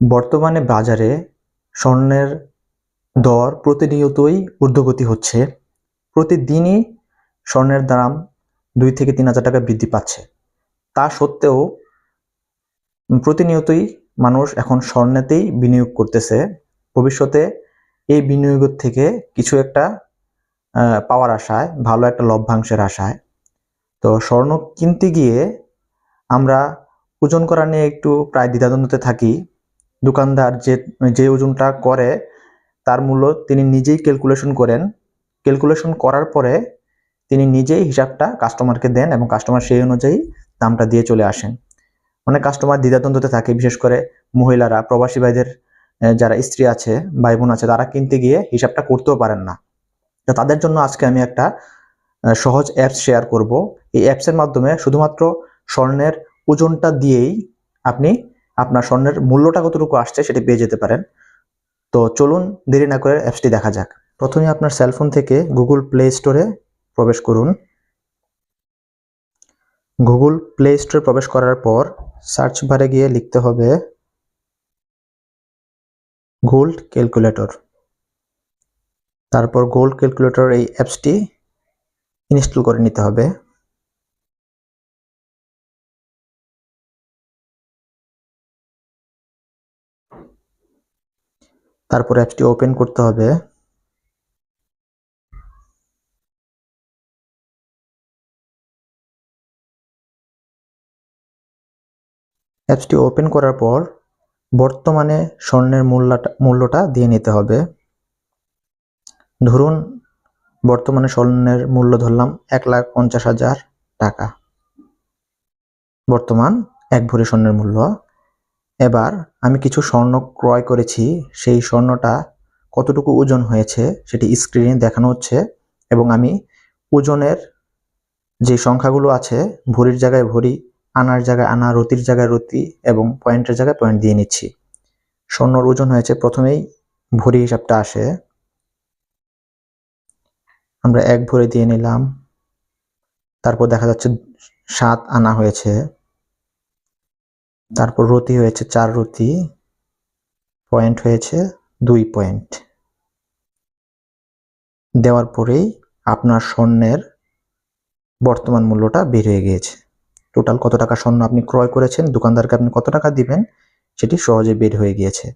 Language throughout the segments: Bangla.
বর্তমানে বাজারে স্বর্ণের দর প্রতিনিয়তই ঊর্ধ্বগতি হচ্ছে। প্রতিদিনই স্বর্ণের দাম দুই থেকে তিন হাজার টাকা বৃদ্ধি পাচ্ছে। তা সত্ত্বেও প্রতিনিয়তই মানুষ এখন স্বর্ণেতেই বিনিয়োগ করতেছে। ভবিষ্যতে এই বিনিয়োগের থেকে কিছু একটা পাওয়ার আশায়, ভালো একটা লভ্যাংশের আশায়। তো স্বর্ণ কিনতে গিয়ে আমরা ওজন করা নিয়ে একটু প্রায় দ্বিধাদ্বন্দ্বতে থাকি। দোকানদার যে যে ওজনটা করে, তার মূল্য তিনি নিজেই ক্যালকুলেশন করেন। ক্যালকুলেশন করার পরে তিনি নিজেই হিসাবটা কাস্টমারকে দেন এবং কাস্টমার সেই অনুযায়ী দামটা দিয়ে চলে আসেন। অনেক কাস্টমার দ্বিধাদ্বন্দ্বতে থাকে, বিশেষ করে মহিলারা, প্রবাসী ভাইদের যারা স্ত্রী আছে ভাই বোন আছে, তারা কিনতে গিয়ে হিসাবটা করতেও পারেন না। তো তাদের জন্য আজকে আমি একটা সহজ অ্যাপস শেয়ার করব। এই অ্যাপসের মাধ্যমে শুধুমাত্র স্বর্ণের ওজনটা দিয়েই আপনি আপনার স্বর্ণের মূল্যটা কতটুকু আসছে সেটি পেয়ে যেতে পারেন। তো চলুন দেরি না করে অ্যাপসটি দেখা যাক। প্রথমে আপনার সেলফোন থেকে গুগল প্লে স্টোরে প্রবেশ করুন। গুগল প্লে স্টোরে প্রবেশ করার পর সার্চ বারে গিয়ে লিখতে হবে গোল্ড ক্যালকুলেটর তারপর গোল্ড ক্যালকুলেটর এই অ্যাপসটি ইনস্টল করে নিতে হবে। তারপর অ্যাপসটি ওপেন করতে হবে। অ্যাপসটি ওপেন করার পর বর্তমানে স্বর্ণের মূল্যটা মূল্যটা দিয়ে নিতে হবে। ধরুন বর্তমানে স্বর্ণের মূল্য ধরলাম এক লাখ পঞ্চাশ হাজার টাকা। বর্তমান এক ভরি স্বর্ণের মূল্য। এবার আমি কিছু স্বর্ণ ক্রয় করেছি। সেই স্বর্ণটা কতটুকু ওজন হয়েছে সেটি স্ক্রিনে দেখানো হচ্ছে এবং আমি ওজনের যে সংখ্যাগুলো আছে, ভরির জায়গায় ভরি, আনার জায়গায় আনা, রতির জায়গায় রতি এবং পয়েন্টের জায়গায় পয়েন্ট দিয়ে নিচ্ছি। স্বর্ণর ওজন হয়েছে প্রথমেই ভরি হিসাবটা আসে। আমরা এক ভরি দিয়ে নিলাম। তারপর দেখা যাচ্ছে সাত আনা হয়েছে। তারপর রতি হয়েছে চার রতি পয়েন্ট হয়েছে দুই পয়েন্ট দেওয়ার পরেই আপনার স্বর্ণের বর্তমান মূল্যটা বের হয়ে গিয়েছে। টোটাল কত টাকা স্বর্ণ আপনি ক্রয় করেছেন, দোকানদারকে আপনি কত টাকা দিবেন, সেটি সহজে বের হয়ে গিয়েছে।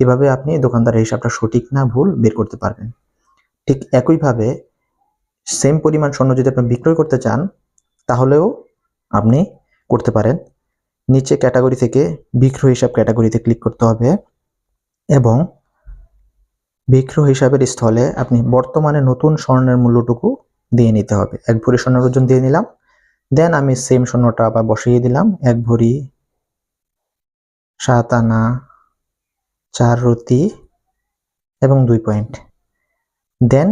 এভাবে আপনি দোকানদারের হিসাবটা সঠিক না ভুল বের করতে পারবেন। ঠিক একইভাবে সেম পরিমাণ স্বর্ণ যদি আপনি বিক্রয় করতে চান, তাহলেও আপনি করতে পারেন। নিচে ক্যাটাগরি থেকে বিক্রয় হিসাব ক্যাটাগরিতে ক্লিক করতে হবে এবং বিক্রয় হিসাবের স্থলে আপনি বর্তমানে নতুন স্বর্ণের মূল্যটুকু দিয়ে নিতে হবে। এক ভরি স্বর্ণের ওজন দিয়ে নিলাম। দেন আমি সেম স্বর্ণটা আবার বসিয়ে দিলাম। এক ভরি সাত আনা চার রতি এবং দুই পয়েন্ট দেন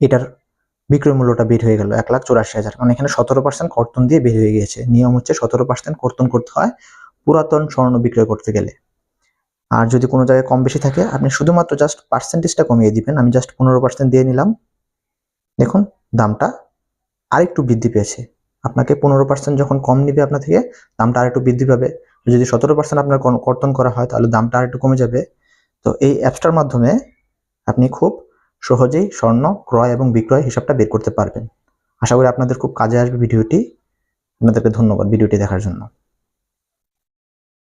এটার বিক্রয় মূল্যটা বের হয়ে গেল এক লাখ চুরাশি হাজার। কারণ এখানে সতেরো পার্সেন্ট কর্তন দিয়ে বের হয়ে গিয়েছে। নিয়ম হচ্ছে সতেরো পার্সেন্ট কর্তন করতে হয় পুরাতন স্বর্ণ বিক্রয় করতে গেলে। আর যদি কোনো জায়গায় কম বেশি থাকে, আপনি শুধুমাত্র জাস্ট পার্সেন্টেজটা কমিয়ে দিবেন। আমি জাস্ট পনেরো পার্সেন্ট দিয়ে নিলাম। দেখুন, দামটা আরেকটু বৃদ্ধি পেয়েছে। আপনাকে পনেরো পার্সেন্ট যখন কম নিবে আপনার থেকে, দামটা আরেকটু বৃদ্ধি পাবে। যদি সতেরো পার্সেন্ট আপনার কর্তন করা হয়, তাহলে দামটা আরেকটু কমে যাবে। তো এই অ্যাপসটার মাধ্যমে আপনি খুব সহজেই স্বর্ণ, ক্রয় এবং বিক্রয় হিসাবটা বের করতে পারবেন। আশা করি আপনাদের খুব কাজে আসবে ভিডিওটি। আপনাদেরকে ধন্যবাদ ভিডিওটি দেখার জন্য।